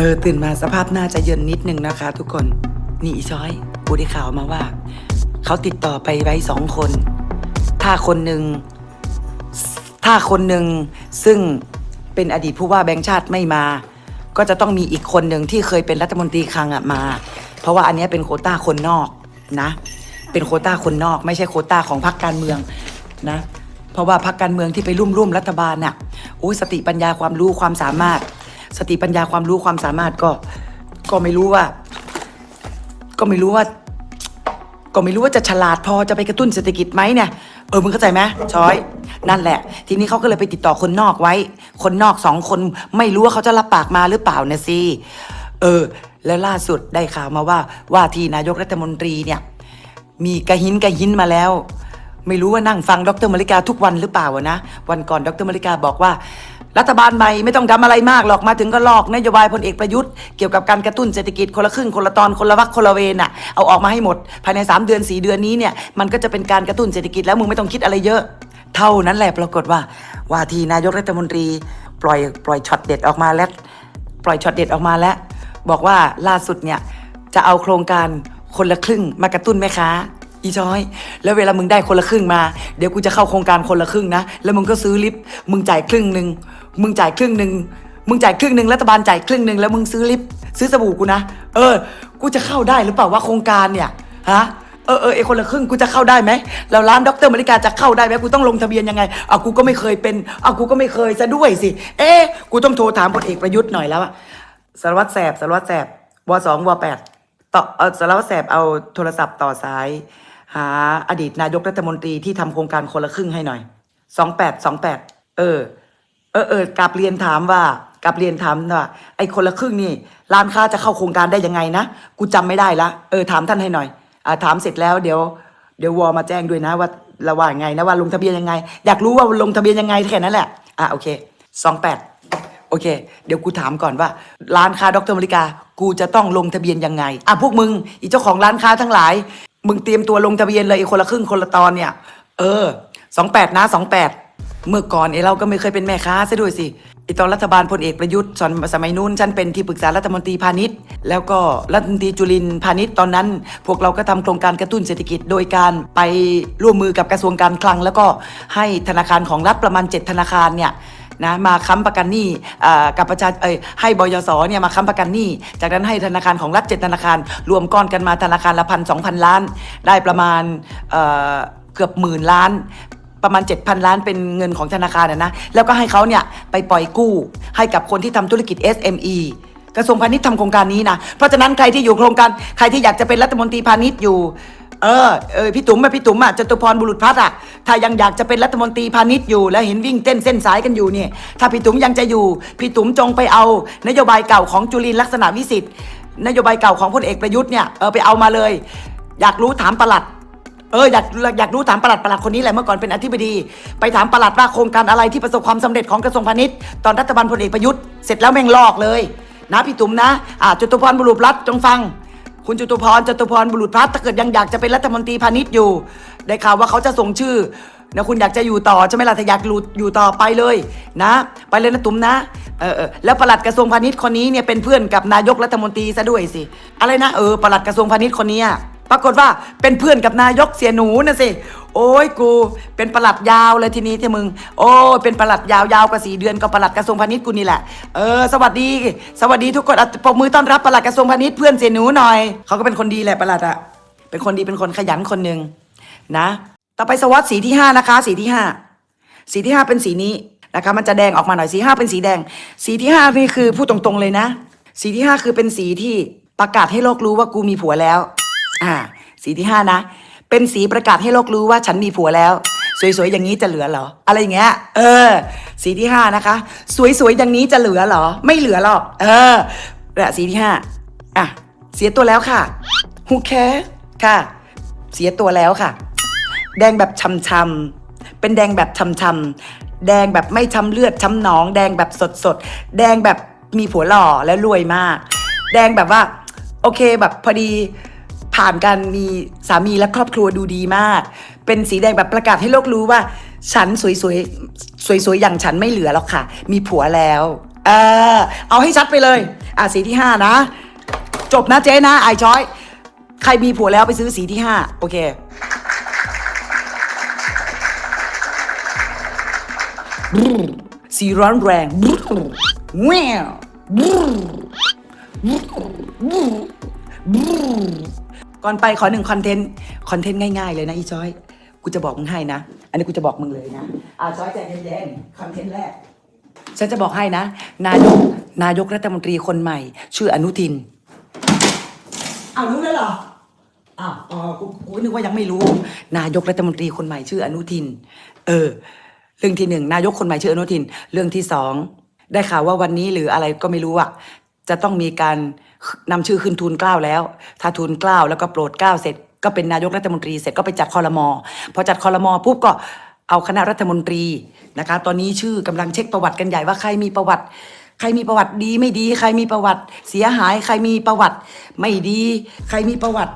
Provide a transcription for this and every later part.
เออตื่นมาสภาพหน้าจะเยินนิดนึงนะคะ ทุกคน นี่อีช้อยกูได้ข่าวมาว่า เขาติดต่อไปไว้สองคน ถ้าคนหนึ่งถ้าคนหนึ่งซึ่งเป็นอดีตผู้ว่าแบงค์ชาติไม่มา ก็จะต้องมีอีกคนหนึ่งที่เคยเป็นรัฐมนตรีคลังอะมา เพราะว่าอันนี้เป็นโคต้าคนนอกนะ เป็นโคต้าคนนอก ไม่ใช่โคต้าของพรรคการเมืองนะ เพราะว่าพรรคการเมืองที่ไปร่วมร่วมรัฐบาลน่ะโอ้ยสติปัญญาความรู้ความสามารถ สติปัญญาความรู้ความสามารถก็ ก็ไม่รู้ว่า ก็ไม่รู้ว่า ก็ไม่รู้ว่าจะฉลาดพอจะไปกระตุ้นเศรษฐกิจไหมเนี่ยเออมึงเข้าใจไหมช้อย นั่นแหละ ทีนี้เขาก็เลยไปติดต่อคนนอกไว้ คนนอกสองคนไม่รู้ว่าเขาจะรับปากมาหรือเปล่านะสิเออ แล้วล่าสุดได้ข่าวมาว่า ว่าที่นายกรัฐมนตรีเนี่ย มีกระหินกระหินมาแล้ว ไม่รู้ว่านั่งฟังดรมาริกาทุกวันหรือเปล่านะ วันก่อนดรมาริกาบอกว่า รัฐบาลใหม่ไม่ต้องทำอะไรมากหรอกมาถึงก็ลอกนโยบายพลเอกประยุทธ์เกี่ยวกับการกระตุ้นเศรษฐกิจคนละครึ่งคนละตอนคนละวักคนละเวน่ะเอาออกมาให้หมด ภายใน 3 เดือน 4 เดือนนี้เนี่ยมันก็จะเป็นการกระตุ้นเศรษฐกิจแล้วมึงไม่ต้องคิดอะไรเยอะ เท่านั้นแหละปรากฏว่า ว่าทีนายกรัฐมนตรี ปล่อยปล่อยช็อตเด็ดออกมาแล้วปล่อยช็อตเด็ดออกมาแล้ว บอกว่าล่าสุดเนี่ยจะเอาโครงการคนละครึ่งมากระตุ้นแม่ค้า อีช้อย แล้วเวลามึงได้คนละครึ่งมา เดี๋ยวกูจะเข้าโครงการคนละครึ่งนะ แล้วมึงก็ซื้อลิฟต์มึงจ่ายครึ่งหนึ่งมึงจ่ายครึ่งหนึ่งมึงจ่ายครึ่งหนึ่งรัฐบาลจ่ายครึ่งหนึ่งแล้วมึงซื้อลิฟต์ซื้อสบู่กูนะ เออ กูจะเข้าได้หรือเปล่าว่าโครงการเนี่ยฮะเออเออไอคนละครึ่งกูจะเข้าได้ไหมแล้วร้านด็อกเตอร์มาริกาจะเข้าได้ไหมกูต้องลงทะเบียนยังไงเอะกูก็ไม่เคยเป็นเอะกูก็ไม่เคยซะด้วยสิ เอ๊กูต้องโทรถามพลเอกประยุทธ์หน่อยแล้วอะสารวัตรแสบสารวัตรแสบวสองวแปด ต่อเออสารวัตรแสบเอาโทรศัพท์ต่อสาย หาอดีตนายกรัฐมนตรีที่ทำโครงการคนละครึ่งให้หน่อยสองแปดสองแปดเออ เออเออกลับเรียนถามว่ากับเรียนถามว่าไอ้คนละครึ่งนี่ร้านค้าจะเข้าโครงการได้ยังไงนะกูจำไม่ได้ละเออถามท่านให้หน่อยอ่าถามเสร็จแล้วเดี๋ยวเดี๋ยววอมาแจ้งด้วยนะว่าระว่าไงนะว่าลงทะเบียนยังไง อยากรู้ว่าลงทะเบียนยังไงแค่นั้นแหละอะโอเคสองแปดโอเค เดี๋ยวกูถามก่อนว่า ร้านค้าดรมริกา กูจะต้องลงทะเบียนยังไง อะพวกมึง อีเจ้าของร้านค้าทั้งหลาย มึงเตรียมตัวลงทะเบียนเลยอ้คนละครึ่งคนละตอนเนี่ย เออสองแปดนะสองแปดเมื่อก่อนไอ้เราก็ไม่เคยเป็นแม่ค้าซะด้วยสิไอตอนรัฐบาลพลเอกประยุทธ์ตอนสมัยนู้นฉันเป็นที่ปรึกษารัฐมนตรีพาณิชย์ แล้วก็รัฐมนตรีจุลินทร์พาณิชย์ตอนนั้น พวกเราก็ทำโครงการกระตุ้นเศรษฐกิจ โดยการไปร่วมมือกับกระทรวงการคลัง แล้วก็ให้ธนาคารของรัฐประมาณ 7 ธนาคารเนี่ย นะมาค้ำประกันหนี้กับประชาเอ้ยให้บยสเนี่ยมาค้ำประกันหนี้จากนั้นให้ธนาคารของรัฐเจ็ดธนาคาร รวมก้อนกันมาธนาคารละพันสองพันล้าน ได้ประมาณเเกือบหมื่นล้านประมาณ 7,000 ล้านเป็นเงินของธนาคารนะนะแล้วก็ให้เขาเนี่ยไปปล่อยกู้ ให้กับคนที่ทำธุรกิจ SME กระทรวงพาณิชย์ทำโครงการนี้นะ เพราะฉะนั้นใครที่อยู่โครงการ ใครที่อยากจะเป็นรัฐมนตรีพาณิชย์อยู่ เออเออพี่ตุ๋มอะพี่ตุ๋มอะจตุพรบุรุษพัฒน์อะถ้ายังอยากจะเป็นรัฐมนตรีพาณิชย์อยู่ แล้วเห็นวิ่งเต้นเส้นสายกันอยู่เนี่ย ถ้าพี่ตุ๋มยังจะอยู่ พี่ตุ๋มจงไปเอา นโยบายเก่าของจุลินลักษณะวิสิทธิ์นโยบายเก่าของพลเอกประยุทธ์เนี่ยเออไปเอามาเลย อยากรู้ถามประหลัดเอออยากอยากรู้ถามประหลัดประหลัดคนนี้แหละเมื่อก่อนเป็นอธิบดี ไปถามประหลัดว่าโครงการอะไรที่ประสบความสำเร็จของกระทรวงพาณิชย์ตอนรัฐบาลพลเอกประยุทธ์เสร็จแล้วแม่งลอกเลย นะพี่ตุ๋มนะอ่าจตุพรบุรุษรัฐจงฟัง คุณจตุพรจตุพรบุรุษพัฒน์ถ้าเกิดยังอยากจะเป็นรัฐมนตรีพาณิชย์อยู่ ได้ข่าวว่าเขาจะส่งชื่อนะคุณอยากจะอยู่ต่อใช่ไหมล่ะถ้าอยากอยู่ต่อไปเลยนะ ไปเลยนะตุ้มนะเออเออแล้วปลัดกระทรวงพาณิชย์คนนี้เนี่ยเป็นเพื่อนกับนายกรัฐมนตรีซะด้วยสิอะไรนะเออปลัดกระทรวงพาณิชย์คนนี้อะ ปรากฏว่าเป็นเพื่อนกับนายกเสียหนูนะสิ โอ้ยกูเป็นประหลัดยาวเลยทีนี้ที่มึง โอ้ยเป็นประหลัดยาวๆกว่าสี่เดือนก็ประหลัดกระทรวงพาณิชย์กูนี่แหละ เออสวัสดี สวัสดีทุกคนอะปรบมือต้อนรับประหลัดกระทรวงพาณิชย์เพื่อนเสียหนูหน่อย เขาก็เป็นคนดีแหละประหลัดอะเป็นคนดีเป็นคนขยันคนหนึ่งนะ ต่อไปสวัสดสีที่ห้านะคะ สีที่ห้าสีที่ห้าเป็นสีนี้นะคะมันจะแดงออกมาหน่อยสีห้าเป็นสีแดง สีที่ห้านี่คือพูดตรงๆเลยนะ สีที่ห้าคือเป็นสีที่ประกาศให้โลกรู้ว่ากูมีผัวแล้ว อ่า สีที่ห้านะ เป็นสีประกาศให้โลกรู้ว่าฉันมีผัวแล้ว สวยๆอย่างนี้จะเหลือเหรอ อะไรอย่างเงี้ย เออ สีที่ห้านะคะ สวยๆอย่างนี้จะเหลือเหรอ ไม่เหลือหรอก เออและสีที่ห้าอะ เสียตัวแล้วค่ะฮูแคค่ะ เสียตัวแล้วค่ะ แดงแบบช้ำๆเป็นแดงแบบช้ำๆแดงแบบไม่ช้ำเลือดช้ำหนอง แดงแบบสดๆ แดงแบบมีผัวหล่อและรวยมาก แดงแบบว่า โอเคแบบพอดี ผ่านการมีสามีและครอบครัวดูดีมาก เป็นสีแดงแบบประกาศให้โลกรู้ว่า ฉันสวยๆสวยๆอย่างฉันไม่เหลือหรอกค่ะ มีผัวแล้วเออเอาให้ชัดไปเลย อะสีที่ห้านะ จบนะเจ๊นะไอช้อย ใครมีผัวแล้วไปซื้อสีที่ห้าโอเคสีร้อนแรงแวว ก่อนไปขอหนึ่งคอนเทนต์คอนเทนต์ง่ายๆเลยนะอีจอย กูจะบอกมึงให้นะ อันนี้กูจะบอกมึงเลยนะอ่าจอยใจเย็นๆคอนเทนต์แรก ฉันจะบอกให้นะ นายกนายกรัฐมนตรีคนใหม่ ชื่ออนุทินอ้าวรู้แล้วเหรออ้าวอ๋อกูกูนึกว่ายังไม่รู้ นายกรัฐมนตรีคนใหม่ชื่ออนุทิน เออ เรื่องที่หนึ่งนายกคนใหม่ชื่ออนุทิน เรื่องที่สองได้ข่าวว่าวันนี้หรืออะไรก็ไม่รู้อะจะต้องมีการ นำชื่อขึ้นทูลเกล้าแล้ว ถ้าทูลเกล้าแล้วก็โปรดเกล้าเสร็จก็เป็นนายกรัฐมนตรีเสร็จก็ไปจัดคอรมอพอจัดคอรมอปุ๊บก็เอาคณะรัฐมนตรีนะคะ ตอนนี้ชื่อกำลังเช็คประวัติกันใหญ่ว่าใครมีประวัติ ใครมีประวัติดีไม่ดี ใครมีประวัติ เสียหาย ใครมีประวัติ ไม่ดี ใครมีประวัติ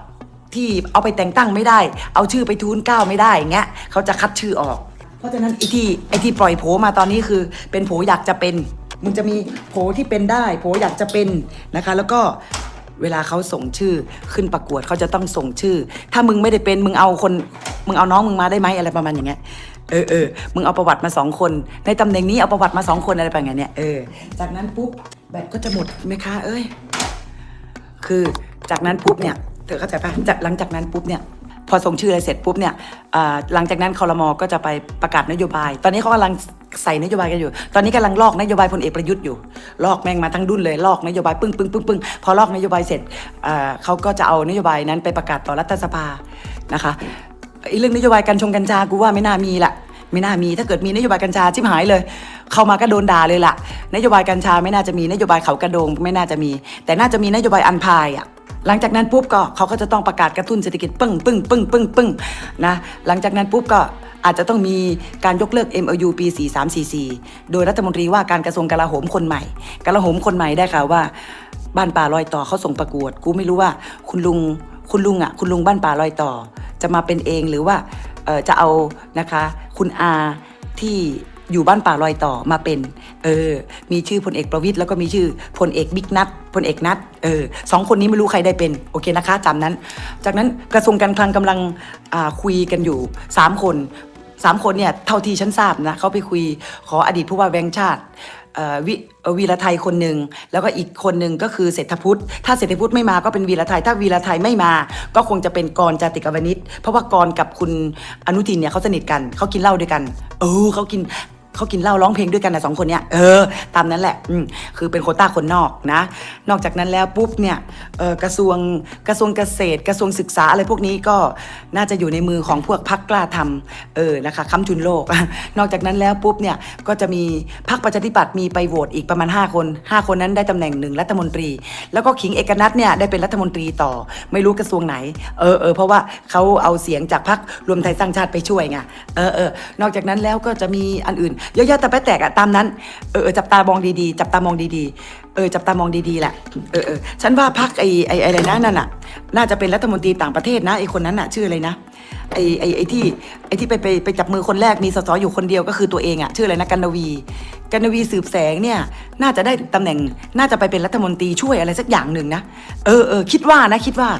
ที่เอาไปแต่งตั้งไม่ได้ เอาชื่อไปทูลเกล้าไม่ได้อย่เงี้ยเขาจะคัดชื่อออก เพราะฉะนั้นไอ้ที่ไอ้ที่ปล่อยโผมาตอนนี้คือ เป็นโผอยากจะเป็น มึงจะมีโผที่เป็นได้ โผอยากจะเป็นนะคะ แล้วก็เวลาเขาส่งชื่อขึ้นประกวดเขาจะต้องส่งชื่อ ถ้ามึงไม่ได้เป็นมึงเอาคน มึงเอาน้องมึงมาได้ไหมอะไรประมาณอย่างเงี้ยเออเออมึงเอาประวัติมาสองคน ในตำแหน่งนี้เอาประวัติมาสองคนอะไรประมาณเนี้ยเออจากนั้นปุ๊บแบตก็จะหมดไหมคะเอ้ย คือจากนั้นปุ๊บเนี่ยเธอเข้าใจปะจากหลังจากนั้นปุ๊บเนี่ยพอส่งชื่ออะไรเสร็จปุ๊บเนี่ยหลังจากนั้นคอรมอก็จะไปประกาศนโยบาย ตอนนี้เขากำลัง ใส่นโยบายกันอยู่ ตอนนี้กำลังลอกนโยบายพลเอกประยุทธ์อยู่ ลอกแม่งมาทั้งดุนเลยลอกนโยบายปึ้งปึ้งปึ้งปึ้งพอลอกนโยบายเสร็จเขาก็จะเอานโยบายนั้นไปประกาศต่อรัฐสภานะคะเรื่องนโยบายกัญชงกัญชากูว่าไม่น่ามีละไม่น่ามีถ้าเกิดมีนโยบายกัญชาชิบหายเลย เข้ามาก็โดนด่าเลยล่ะ นโยบายกัญชาไม่น่าจะมีนโยบายเขากระโดงไม่น่าจะมี แต่น่าจะมีนโยบายอันพายอะ หลังจากนั้นปุ๊บก็เขาก็จะต้องประกาศกระตุ้นเศรษฐกิจปึ้งปึ้งปึ้งปึ้งปึ้งนะหลังจากนั้นปุ๊บก็อาจจะต้องมีการยกเลิก MOU ปี 4344 โดยรัฐมนตรีว่าการกระทรวงกลาโหมคนใหม่กลาโหมคนใหม่ได้ข่าวว่า บ้านป่าลอยต่อเขาส่งประกวด กูไม่รู้ว่าคุณลุงคุณลุงอะคุณลุงบ้านป่าลอยต่อ จะมาเป็นเองหรือว่าจะเอานะคะ คุณอาที่ อยู่บ้านป่าลอยต่อมาเป็น เออ มีชื่อพลเอกประวิตยแล้วก็มีชื่อพลเอกบิ๊กนัทพลเอกนัทเออสองคนนี้ไม่รู้ใครได้เป็นโอเคนะคะจำนั้น จากนั้นกระทรวงการคลังกำลังคุยกันอยู่สามคนสามคนเนี่ยเท่าที่ฉันทราบนะเขาไปคุยขออดีตผู้ว่าแบงค์ชาติวิวีรไทยคนหนึ่งแล้วก็อีกคนหนึ่งก็คือเศรษฐพุทธถ้าเศรษฐพุทธไม่มาก็เป็นวีรไทยถ้าวีรไทยไม่มา ก็คงจะเป็นกรจาติกาวนิชเพราะว่ากรกับคุณอนุทินเนี่ยเขาสนิทกันเขากินเหล้าด้วยกัน เออเขากิน เขากินเหล้าร้องเพลงด้วยกันนะสองคนเนี้ยเออตามนั้นแหละอืมคือเป็นโคต้าคนนอกนะ นอกจากนั้นแล้วปุ๊บเนี่ยเออกระทรวงกระทรวงเกษตร กระทรวงศึกษาอะไรพวกนี้ก็น่าจะอยู่ในมือของพวกพักกล้าทำเออนะคะค้ำจุนโลก นอกจากนั้นแล้วปุ๊บเนี่ยก็จะมีพักประชาธิปัตย์มีไปโหวตอีกประมาณ 5 คน 5 คนนั้นได้ตำแหน่งหนึ่งรัฐมนตรี แล้วก็ขิงเอกนัทเนี่ยได้เป็นรัฐมนตรีต่อไม่รู้กระทรวงไหนเออเออเพราะว่าเขาเอาเสียงจากพักรวมไทยสร้างชาติไปช่วยไงเออเออนอกจากนั้นแล้วก็จะมีอันอื่นเยอะๆแต่ไปแตกอะตามนั้นเออจับตามองดีๆ จับตามองดีๆ เออจับตามองดีๆแหละเออเออฉันว่าพักไอ้ไอ้อะไรนะนั่นน่ะน่าจะเป็นรัฐมนตรีต่างประเทศนะไอ้คนนั้นน่ะชื่ออะไรนะ ไอ้ไอ้ไอ้ที่ไอ้ที่ไปไปไปจับมือคนแรกมีสสอยู่คนเดียวก็คือตัวเองอะชื่ออะไรนะกันนวีกันนวีสืบแสงเนี่ยน่าจะได้ตำแหน่งน่าจะไปเป็นรัฐมนตรีช่วยอะไรสักอย่างหนึ่งนะเออเออคิดว่านะคิดว่า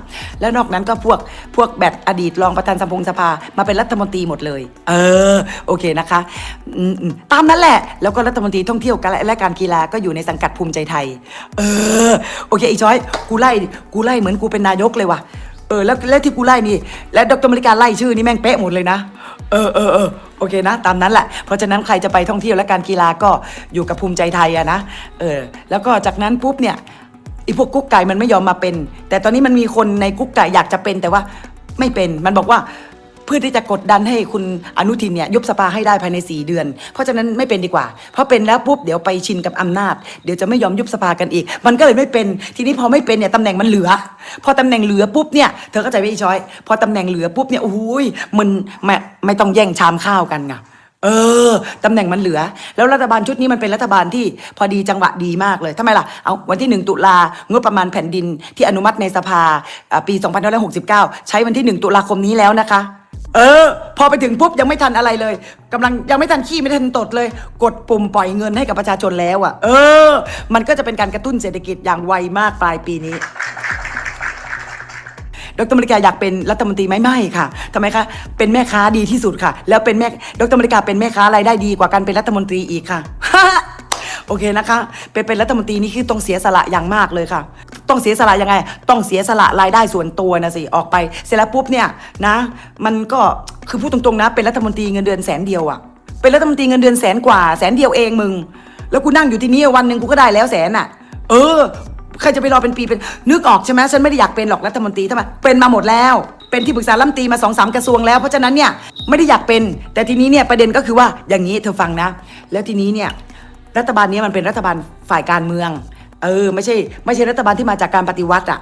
แล้วนอกนั้นก็พวกพวกแบบอดีตรองประธานสภงสภามาเป็นรัฐมนตรีหมดเลย เออโอเคนะคะตามนั้นแหละ แล้วก็รัฐมนตรีท่องเที่ยวและการกีฬาก็อยู่ในสังกัดภูมิใจไทย เออโอเคไอ้ช้อยกูไล่กูไล่เหมือนกูเป็นนายกเลยว่ะ เออแล้วแล้วที่กูไล่นี่ และดรมริการไล่ชื่อนี่แม่งเป๊ะหมดเลยนะ เออเออเออโอเคนะ ตามนั้นแหละ เพราะฉะนั้นใครจะไปท่องเที่ยวและการกีฬาก็อยู่กับภูมิใจไทยอะนะเออแล้วก็จากนั้นปุ๊บเนี่ยไอพวกกุ๊กไก่มันไม่ยอมมาเป็น แต่ตอนนี้มันมีคนในกุ๊กไก่อยากจะเป็นแต่ว่าไม่เป็นมันบอกว่า เพื่อที่จะกดดันให้คุณอนุทินเนี่ยยุบสภาให้ได้ภายใน 4 เดือน เพราะฉะนั้นไม่เป็นดีกว่า เพราะเป็นแล้วปุ๊บเดี๋ยวไปชินกับอำนาจ เดี๋ยวจะไม่ยอมยุบสภากันอีก มันก็เลยไม่เป็น ทีนี้พอไม่เป็นเนี่ยตำแหน่งมันเหลือ พอตำแหน่งเหลือปุ๊บเนี่ยเธอเข้าใจไหมอีช้อย พอตำแหน่งเหลือปุ๊บเนี่ยโอ้ยมันไม่ไม่ต้องแย่งชามข้าวกันไงเออตำแหน่งมันเหลือ แล้วรัฐบาลชุดนี้มันเป็นรัฐบาลที่พอดีจังหวะดีมากเลยทำไมล่ะ เอาวันที่ 1 ตุลางบประมาณแผ่นดินที่อนุมัติในสภาอ่าปี 2569 ใช้วันที่ 1 ตุลาคมนี้แล้วนะคะ เออ พอไปถึงปุ๊บยังไม่ทันอะไรเลยกำลังยังไม่ทันขี้ไม่ทันตดเลย กดปุ่มปล่อยเงินให้กับประชาชนแล้วอะ่ะ เออ มันก็จะเป็นการกระตุ้นเศรษฐกิจอย่างไวมากปลายปีนี้ดรมริกาอยากเป็นรัฐมนตรีไหมไม่ค่ะทำไมคะเป็นแม่ค้าดีที่สุดค่ะ แล้วเป็นแม่ดรมริกาเป็นแม่ค้ารายได้ดีกว่าการเป็นรัฐมนตรีอีกค่ะ โอเคนะคะเป็นเป็นรัฐมนตรีนี่คือต้องเสียสละอย่างมากเลยค่ะ ต้องเสียสละยังไง ต้องเสียสละรายได้ส่วนตัวนะสิออกไป เสร็จแล้วปุ๊บเนี่ยนะ มันก็คือพูดตรงๆนะ เป็นรัฐมนตรีเงินเดือนแสนเดียวอะเป็นรัฐมนตรีเงินเดือนแสนกว่าแสนเดียวเองมึง แล้วกูนั่งอยู่ที่นี่วันหนึ่งกูก็ได้แล้วแสนอะเออใครจะไปรอเป็นปีเป็นนึกออกใช่ไหมฉันไม่ได้อยากเป็นหรอกรัฐมนตรีทำไมเป็นมาหมดแล้ว เป็นที่ปรึกษารัฐมตีมาสองสามกระทรวงแล้วเพราะฉะนั้นเนี่ยไม่ได้อยากเป็น แต่ทีนี้เนี่ยประเด็นก็คือว่าอย่างนี้เธอฟังนะ แล้วทีนี้เนี่ย รัฐบาลนี้มันเป็นรัฐบาลฝ่ายการเมือง เออไม่ใช่ไม่ใช่รัฐบาลที่มาจากการปฏิวัติอะ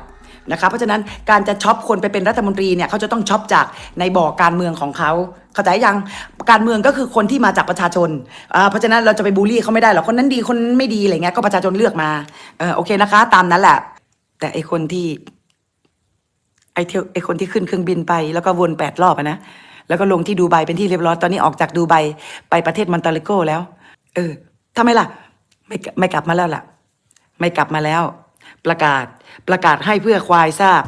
นะคะเพราะฉะนั้นการจะช็อปคนไปเป็นรัฐมนตรีเนี่ยเขาจะต้องช็อปจากในบ่อการเมืองของเขาเข้าใจยังการเมืองก็คือคนที่มาจากประชาชนอ่าเพราะฉะนั้นเราจะไปบูลลี่เขาไม่ได้หรอกคนนั้นดีคนไม่ดีอะไรเงี้ยก็ประชาชนเลือกมาเออโอเคนะคะ ตามนั้นแหละ แต่ไอคนที่ไอเที่ยวไอคนที่ขึ้นเครื่องบินไป แล้วก็วนแปดรอบนะแล้วก็ลงที่ดูไบเป็นที่เรียบร้อยตอนนี้ออกจากดูไบไปประเทศมอนตาเลโกแล้ว เออ ทำไมล่ะ ไม่ไม่กลับมาแล้วล่ะ ไม่กลับมาแล้ว ประกาศประกาศให้เพื่อควายทราบ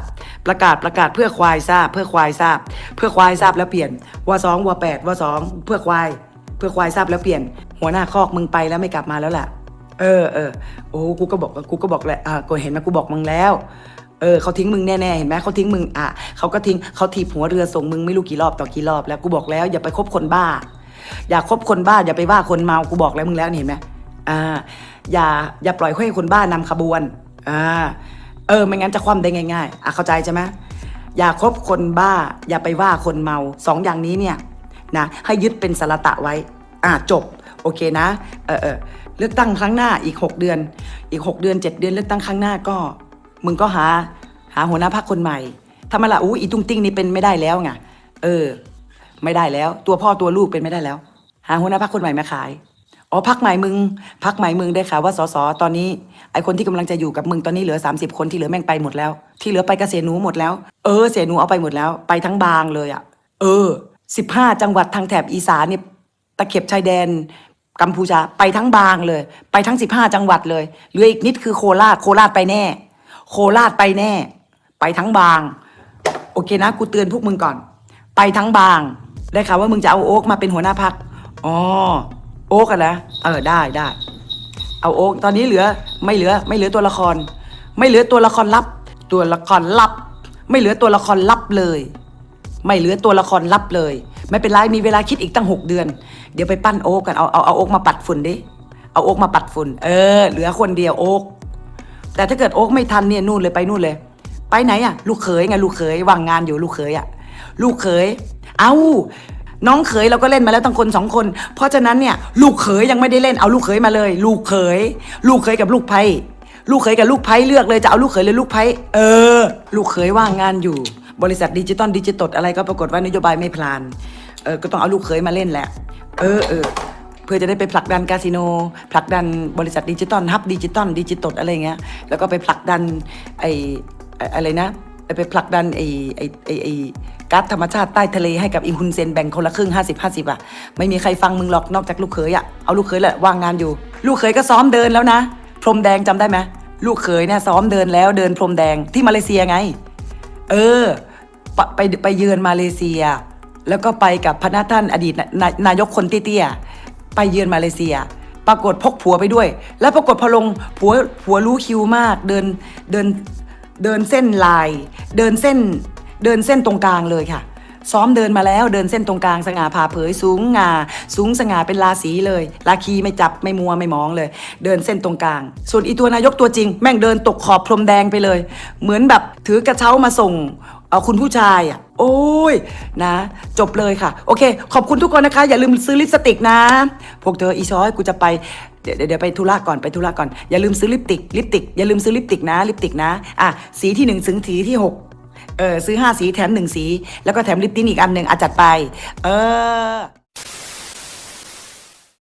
ประกาศประกาศเพื่อควายทราบ เพื่อควายทราบ เพื่อควายทราบแล้วเปลี่ยนว่าสองว่าแปดว่าสองเพื่อควาย เพื่อควายทราบแล้วเปลี่ยน หัวหน้าคอกมึงไปแล้วไม่กลับมาแล้วล่ะ เออเออโอ้กูก็บอกกูก็บอกแหละอ่ากูเห็นไหมกูบอกมึงแล้วเออเขาทิ้งมึงแน่ๆเห็นไหมเขาทิ้งมึงอะเขาก็ทิ้งเขาถีบหัวเรือส่งมึงไม่รู้กี่รอบต่อกี่รอบแล้วกูบอกแล้วอย่าไปคบคนบ้า อย่าคบคนบ้าอย่าไปว่าคนเมากูบอกแล้วมึงแล้วนี่เห็นไหมอ่าอย่าอย่าปล่อยให้คนบ้านำขบวนอ่าเออไม่งั้นจะคว่ำได้ง่ายๆอะเข้าใจใช่ไหมอย่าคบคนบ้า อย่าไปว่าคนเมาสองอย่างนี้เนี่ยนะให้ยึดเป็นสารตะไว้ อะจบโอเคนะเออเออเลือกตั้งครั้งหน้าอีก 6 เดือน อีก 6 เดือน 7 เดือนเลือกตั้งครั้งหน้าก็ มึงก็หาหาหัวหน้าพรรคคนใหม่ทำไมล่ะอู้อีตุ้งติ้งนี่เป็นไม่ได้แล้วไงเออ ไม่ได้แล้ว ตัวพ่อตัวลูกเป็นไม่ได้แล้ว หาหัวหน้าพรรคคนใหม่มาขายอ๋อพักใหม่มึงพักใหม่มึงได้ข่าวว่าสสตอนนี้ไอคนที่กำลังจะอยู่กับมึงตอนนี้เหลือ 30 คนที่เหลือแม่งไปหมดแล้ว ที่เหลือไปกเกษียณหนูหมดแล้วเออเสียหนูเอาไปหมดแล้ว ไปทั้งบางเลยอะ่ะ เออ 15 จังหวัดทางแถบอีสานเนี่ยตะเข็บชายแดนกัมพูชาไปทั้งบางเลย ไปทั้ง 15 จังหวัดเลยเหลืออีกนิดคือโคราชโคราชไปแน่ โคราชไปแน่ ไปทั้งบาง โอเคนะกูเตือนพวกมึงก่อน ไปทั้งบาง ได้ข่าวว่ามึงจะเอาโอ๊กมาเป็นหัวหน้าพักอ๋อโอ๊กอะนะเออได้ได้ เอาโอ๊กตอนนี้เหลือไม่เหลือไม่เหลือตัวละคร ไม่เหลือตัวละครลับ ตัวละครลับ ไม่เหลือตัวละครลับเลย ไม่เหลือตัวละครลับเลย ไม่เป็นไรมีเวลาคิดอีกตั้งหกเดือน เดี๋ยวไปปั้นโอ๊กกันเอาเอาเอาโอ๊กมาปัดฝุ่นดิเอาโอ๊กมาปัดฝุ่น เออ เหลือคนเดียวโอ๊กแต่ถ้าเกิดโอ๊กไม่ทันเนี่ยนู่นเลยไปนู่นเลย ไปไหนอะลูกเขยไงลูกเขยว่างงานอยู่ลูกเขยอะลูกเขย เอ้าน้องเขยเราก็เล่นมาแล้วตั้งคนสองคน เพราะฉะนั้นเนี่ยลูกเขยยังไม่ได้เล่นเอาลูกเขยมาเลย ลูกเขย ลูกเขยกับลูกไพ่ลูกเขยกับลูกไพ่เลือกเลยจะเอาลูกเขยหรือลูกไพ่เออ ลูกเขยว่างงานอยู่ บริษัทดิจิตอลดิจิตอลอะไรก็ปรากฏว่านโยบายไม่พลานเออก็ต้องเอาลูกเขยมาเล่นแหละ เออเออเพื่อจะได้ไปผลักดันคาสิโนผลักดันบริษัทดิจิตอลฮับดิจิตอลดิจิตอลอะไรเงี้ยแล้วก็ไปผลักดันไออะไรนะ ไปผลักดันไอ้ไอ้ไอไอก๊าซธรรมชาติใต้ทะเลให้กับอิงคุนเซนแบ่งคนละครึ่ง 50 50อะไม่มีใครฟังมึงหรอกนอกจากลูกเขยอะเอาลูกเขยแหละว่างงานอยู่ ลูกเขยก็ซ้อมเดินแล้วนะ พรมแดงจำได้ไหมลูกเขยเนี่ยซ้อมเดินแล้วเดินพรมแดงที่มาเลเซียไง เออ ไปไปไปเยือนมาเลเซีย แล้วก็ไปกับพระท่านอดีตนานายกคนเตี้ยๆไปเยือนมาเลเซียปรากฏพกผัวไปด้วย แล้วปรากฏพอลงผัวผัวรู้คิวมาก เดินเดิน เดินเส้นลาย เดินเส้น เดินเส้นตรงกลางเลยค่ะ ซ้อมเดินมาแล้วเดินเส้นตรงกลางสง่าผ่าเผยสูงงาสูงสง่าเป็นราศีเลยราคีไม่จับไม่มัวไม่มองเลย เดินเส้นตรงกลาง ส่วนอีตัวนายกตัวจริง แม่งเดินตกขอบพรมแดงไปเลย เหมือนแบบถือกระเช้ามาส่งเอาคุณผู้ชายอะ โอ้ยนะ จบเลยค่ะ โอเค ขอบคุณทุกคนนะคะ อย่าลืมซื้อลิปสติกนะ พวกเธออีช้อยกูจะไป เดี๋ยวเดี๋ยวไปธุระก่อนไปธุระก่อน อย่าลืมซื้อลิปติกลิปติกอย่าลืมซื้อลิปติกนะลิปติกนะอะสีที่หนึ่งถึงสีที่หกเออซื้อห้าสีแถมหนึ่งสี แล้วก็แถมลิปติ้นอีกอันหนึ่งอาจัดไป เออ